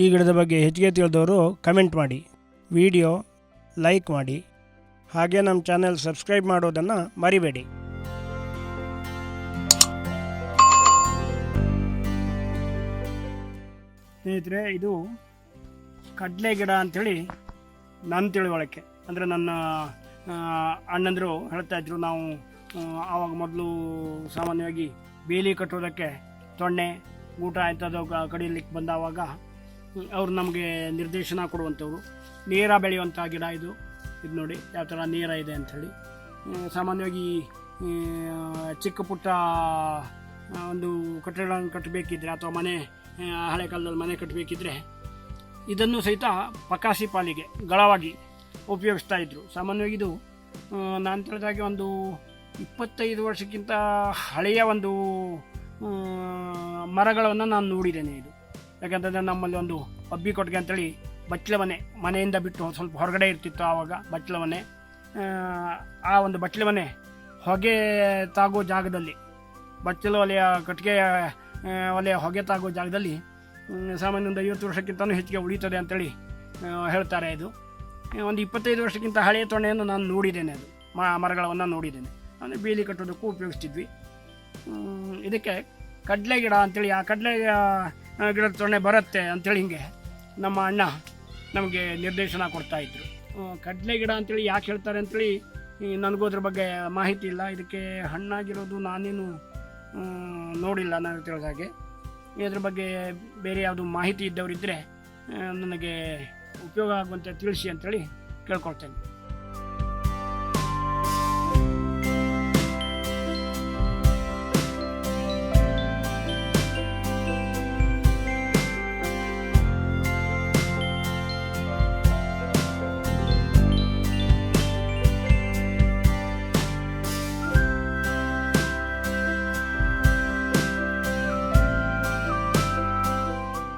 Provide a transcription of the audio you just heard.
ಈ ಗಿಡದ ಬಗ್ಗೆ ಹೆಚ್ಚಿಗೆ ತಿಳಿದವರು ಕಮೆಂಟ್ ಮಾಡಿ, ವಿಡಿಯೋ ಲೈಕ್ ಮಾಡಿ, ಹಾಗೆ ನಮ್ಮ ಚಾನೆಲ್ ಸಬ್ಸ್ಕ್ರೈಬ್ ಮಾಡೋದನ್ನು ಮರಿಬೇಡಿ. ಸ್ನೇಹಿತರೆ, ಇದು ಕಡಲೆ ಗಿಡ ಅಂಥೇಳಿ ನನ್ನ ತಿಳುವಳಿಕೆ. ಅಂದರೆ ನನ್ನ ಅಣ್ಣಂದರು ಅಣ್ಣಂದಿರು ಹೇಳ್ತಾ ಇದ್ರು, ನಾವು ಆವಾಗ ಮೊದಲು ಸಾಮಾನ್ಯವಾಗಿ ಬೇಲಿ ಕಟ್ಟೋದಕ್ಕೆ ತೊಣ್ಣೆ, ಊಟ ಇಂಥದ್ದು ಕಡಿಯಲಿಕ್ಕೆ ಬಂದಾವಾಗ ಅವ್ರು ನಮಗೆ ನಿರ್ದೇಶನ ಕೊಡುವಂಥವ್ರು. ನೇರ ಬೆಳೆಯುವಂಥ ಗಿಡ ಇದು. ಇದು ನೋಡಿ, ಯಾವ ಥರ ನೇರ ಇದೆ ಅಂಥೇಳಿ ಸಾಮಾನ್ಯವಾಗಿ ಚಿಕ್ಕ ಪುಟ್ಟ ಒಂದು ಕಟ್ಟಡಗಳನ್ನು ಕಟ್ಟಬೇಕಿದ್ರೆ ಅಥವಾ ಮನೆ ಹಳೆ ಕಾಲದಲ್ಲಿ ಮನೆ ಕಟ್ಟಬೇಕಿದ್ರೆ ಇದನ್ನು ಸಹಿತ ಪಕಾಸಿ ಪಾಲಿಗೆ ಗಳವಾಗಿ ಉಪಯೋಗಿಸ್ತಾ ಇದ್ದರು ಸಾಮಾನ್ಯವಾಗಿ ಇದು ನಾನು ತಿಳಿದಾಗೆ ಒಂದು ಇಪ್ಪತ್ತೈದು ವರ್ಷಕ್ಕಿಂತ ಹಳೆಯ ಒಂದು ಮರಗಳನ್ನು ನಾನು ನೋಡಿದ್ದೇನೆ ಇದು. ಯಾಕಂತಂದರೆ ನಮ್ಮಲ್ಲಿ ಒಂದು ಅಬ್ಬಿ ಕೊಟ್ಟಿಗೆ ಅಂತೇಳಿ ಬಚ್ಚಲ ಮನೆ ಮನೆಯಿಂದ ಬಿಟ್ಟು ಸ್ವಲ್ಪ ಹೊರಗಡೆ ಇರ್ತಿತ್ತು ಆವಾಗ ಬಚ್ಚಲ ಮನೆ ಆ, ಒಂದು ಬಚ್ಚಲ ಮನೆ ಹೊಗೆ ತಾಗೋ ಜಾಗದಲ್ಲಿ ಬಚ್ಚಲು ಒಲೆಯ ಕಟ್ಟಿಗೆ ಒಲೆಯ ಹೊಗೆ ತಾಗೋ ಜಾಗದಲ್ಲಿ ಸಾಮಾನ್ಯ ಒಂದು ಐವತ್ತು ವರ್ಷಕ್ಕಿಂತಲೂ ಹೆಚ್ಚಿಗೆ ಉಳಿತದೆ ಅಂತೇಳಿ ಹೇಳ್ತಾರೆ ಇದು. ಒಂದು ಇಪ್ಪತ್ತೈದು ವರ್ಷಕ್ಕಿಂತ ಹಳೆಯ ತೊಣೆಯನ್ನು ನಾನು ನೋಡಿದ್ದೇನೆ ಅದು. ಮರಗಳನ್ನು ನೋಡಿದ್ದೇನೆ. ಅಂದರೆ ಬೇಲಿ ಕಟ್ಟೋದಕ್ಕೂ ಉಪಯೋಗಿಸ್ತಿದ್ವಿ. ಇದಕ್ಕೆ ಕಡಲೆ ಗಿಡ ಅಂತೇಳಿ ಆ ಕಡಲೆ ಗಿಡದ ತೊಣೆ ಬರುತ್ತೆ ಅಂಥೇಳಿ ಹಿಂಗೆ ನಮ್ಮ ಅಣ್ಣ ನಮಗೆ ನಿರ್ದೇಶನ ಕೊಡ್ತಾಯಿದ್ರು ಕಡಲೆ ಗಿಡ ಅಂತೇಳಿ ಯಾಕೆ ಹೇಳ್ತಾರೆ ಅಂತೇಳಿ, ಈ, ನನಗೂ ಅದ್ರ ಬಗ್ಗೆ ಮಾಹಿತಿ ಇಲ್ಲ. ಇದಕ್ಕೆ ಹಣ್ಣಾಗಿರೋದು ನಾನೇನು ನೋಡಿಲ್ಲ ನಾನು ತಿಳಿದ ಹಾಗೆ. ಇದ್ರ ಬಗ್ಗೆ ಬೇರೆ ಯಾವುದು ಮಾಹಿತಿ ಇದ್ದವರಿದ್ದರೆ ನನಗೆ ಉಪಯೋಗ ಆಗುವಂತೆ ತಿಳಿಸಿ ಅಂತೇಳಿ ಕೇಳ್ಕೊಳ್ತೇನೆ.